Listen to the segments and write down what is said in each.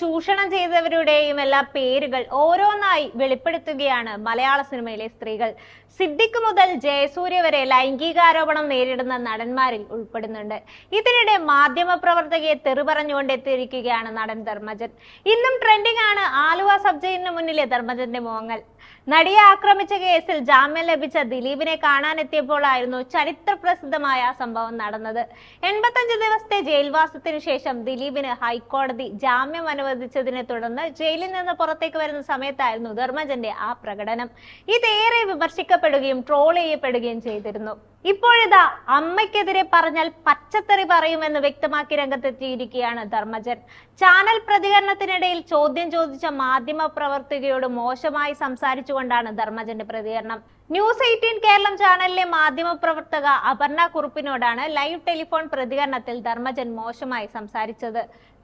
ചൂഷണം ചെയ്തവരുടെയും എല്ലാ പേരുകൾ ഓരോന്നായി വെളിപ്പെടുത്തുകയാണ് മലയാള സിനിമയിലെ സ്ത്രീകൾ. സിദ്ദിഖ് മുതൽ ജയസൂര്യ വരെ ലൈംഗികാരോപണം നേരിടുന്ന നടന്മാരിൽ ഉൾപ്പെടുന്നുണ്ട്. ഇതിനിടെ മാധ്യമ പ്രവർത്തകയെ തെറി പറഞ്ഞുകൊണ്ട് എത്തിയിരിക്കുകയാണ് നടൻ ധർമ്മജൻ. ഇന്നും ട്രെൻഡിംഗ് ആണ് ആലുവ സബ് ജയിലിന് മുന്നിലെ ധർമ്മജന്റെ മോങ്ങൽ. നടിയെ ആക്രമിച്ച കേസിൽ ജാമ്യം ലഭിച്ച ദിലീപിനെ കാണാനെത്തിയപ്പോഴായിരുന്നു ചരിത്ര പ്രസിദ്ധമായ സംഭവം നടന്നത്. എൺപത്തഞ്ച് ദിവസത്തെ ജയിൽവാസത്തിനു ശേഷം ദിലീപിന് ഹൈക്കോടതി ജാമ്യം അനുവദിച്ചതിനെ തുടർന്ന് ജയിലിൽ നിന്ന് പുറത്തേക്ക് വരുന്ന സമയത്തായിരുന്നു ധർമ്മജന്റെ ആ പ്രകടനം. ഇതേറെ വിമർശിക്കപ്പെടുകയും ട്രോൾ ചെയ്യപ്പെടുകയും ചെയ്തിരുന്നു. ഇപ്പോഴിതാ അമ്മയ്ക്കെതിരെ പറഞ്ഞാൽ പച്ചത്തെറി പറയുമെന്ന് വ്യക്തമാക്കി രംഗത്തെത്തിയിരിക്കുകയാണ് ധർമ്മജൻ. ചാനൽ പ്രതികരണത്തിനിടയിൽ ചോദ്യം ചോദിച്ച മാധ്യമ പ്രവർത്തകയോട് മോശമായി സംസാരിച്ചുകൊണ്ടാണ് ധർമ്മജന്റെ പ്രതികരണം. ന്യൂസ് എയ്റ്റീൻ കേരളം ചാനലിലെ മാധ്യമ പ്രവർത്തക അപർണ കുറുപ്പിനോടാണ് ലൈവ് ടെലിഫോൺ പ്രതികരണത്തിൽ ധർമ്മജൻ മോശമായി സംസാരിച്ചത്.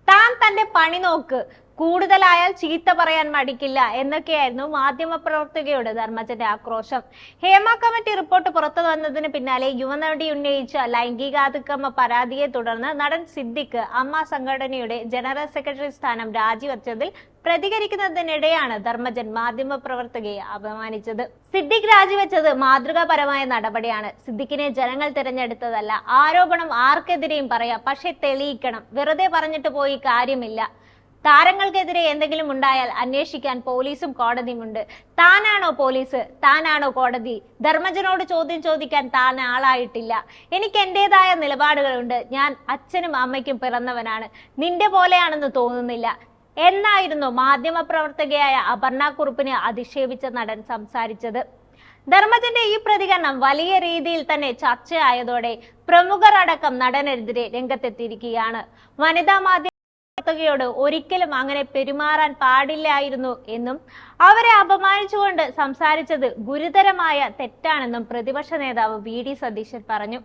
താൻ തന്റെ പണി നോക്ക്. കൂടുതലായാൽ ചീത്ത പറയാൻ മടിക്കില്ല എന്നൊക്കെയായിരുന്നു മാധ്യമ പ്രവർത്തകയോട് ധർമ്മജന്റെ ആക്രോശം. ഹേമ കമ്മിറ്റി റിപ്പോർട്ട് പുറത്തു വന്നതിന് പിന്നാലെ യുവനടി ഉന്നയിച്ച ലൈംഗികാതിക്രമ പരാതിയെ തുടർന്ന് നടൻ സിദ്ദിഖ് അമ്മ സംഘടനയുടെ ജനറൽ സെക്രട്ടറി സ്ഥാനം രാജിവെച്ചതിൽ പ്രതികരിക്കുന്നതിനിടെയാണ് ധർമ്മജൻ മാധ്യമ പ്രവർത്തകയെ അപമാനിച്ചത്. സിദ്ദിഖ് രാജിവെച്ചത് മാതൃകാപരമായ നടപടിയാണ്. സിദ്ദിഖിനെ ജനങ്ങൾ തിരഞ്ഞെടുത്തതല്ല. ആരോപണം ആർക്കെതിരെയും പറയാം. പക്ഷെ തെളിയിക്കണം. വെറുതെ പറഞ്ഞിട്ട് പോയി കാര്യമില്ല. താരങ്ങൾക്കെതിരെ എന്തെങ്കിലും ഉണ്ടായാൽ അന്വേഷിക്കാൻ പോലീസും കോടതിയുമുണ്ട് താനാണോ പോലീസ്? താനാണോ കോടതി? ധർമ്മജനോട് ചോദ്യം ചോദിക്കാൻ താൻ ആളായിട്ടില്ല. എനിക്ക് എന്റെതായ നിലപാടുകളുണ്ട്. ഞാൻ അച്ഛനും അമ്മയ്ക്കും പിറന്നവനാണ്. നിന്റെ പോലെയാണെന്ന് തോന്നുന്നില്ല. എന്നായിരുന്നു മാധ്യമപ്രവർത്തകയായ അപർണ കുറുപ്പിനെ അധിക്ഷേപിച്ച നടൻ സംസാരിച്ചത്. ധർമ്മജന്റെ ഈ പ്രതികരണം വലിയ രീതിയിൽ തന്നെ ചർച്ചയായതോടെ പ്രമുഖർ അടക്കം നടനെതിരെ രംഗത്തെത്തിയിരിക്കുകയാണ്. വനിതാ മാധ്യമ പ്രവർത്തകയോട് ഒരിക്കലും അങ്ങനെ പെരുമാറാൻ പാടില്ലായിരുന്നു എന്നും അവരെ അപമാനിച്ചുകൊണ്ട് സംസാരിച്ചത് ഗുരുതരമായ തെറ്റാണെന്നും പ്രതിപക്ഷ നേതാവ് വി ഡി സതീശൻ പറഞ്ഞു.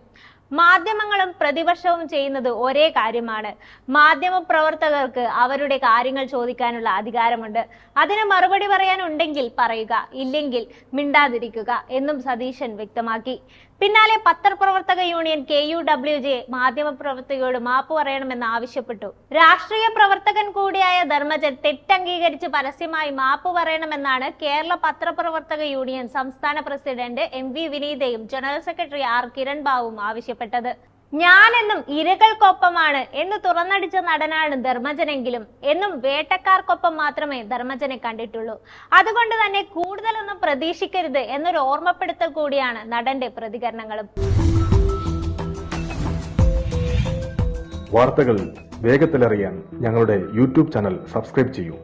മാധ്യമങ്ങളും പ്രതിപക്ഷവും ചെയ്യുന്നത് ഒരേ കാര്യമാണ്. മാധ്യമ പ്രവർത്തകർക്ക് അവരുടെ കാര്യങ്ങൾ ചോദിക്കാനുള്ള അധികാരമുണ്ട്. അതിന് മറുപടി പറയാനുണ്ടെങ്കിൽ പറയുക ഇല്ലെങ്കിൽ മിണ്ടാതിരിക്കുക എന്നും സതീശൻ വ്യക്തമാക്കി. പിന്നാലെ പത്രപ്രവർത്തക union K U W J മാധ്യമ പ്രവർത്തകയോട് മാപ്പ് പറയണമെന്ന് ആവശ്യപ്പെട്ടു. രാഷ്ട്രീയ പ്രവർത്തകൻ കൂടിയായ ധർമ്മജൻ തെറ്റംഗീകരിച്ച് പരസ്യമായി മാപ്പ് പറയണമെന്നാണ് കേരള പത്രപ്രവർത്തക യൂണിയൻ സംസ്ഥാന പ്രസിഡന്റ് എം വി വിനീതയും ജനറൽ സെക്രട്ടറി ആർ കിരൺ ബാബുവും ആവശ്യപ്പെട്ടത്. ഞാനെന്നും ഇരകൾക്കൊപ്പമാണ് എന്ന് തുറന്നടിച്ച നടനാണ് ധർമ്മജനെങ്കിലും. എന്നും വേട്ടക്കാർക്കൊപ്പം മാത്രമേ ധർമ്മജനെ കണ്ടിട്ടുള്ളൂ. അതുകൊണ്ട് തന്നെ കൂടുതലൊന്നും പ്രതീക്ഷിക്കരുത് എന്നൊരു ഓർമ്മപ്പെടുത്തൽ കൂടിയാണ് നടന്റെ പ്രതികരണങ്ങളും. വാർത്തകൾ വേഗത്തിലറിയാൻ ഞങ്ങളുടെ യൂട്യൂബ് ചാനൽ സബ്സ്ക്രൈബ് ചെയ്യൂ.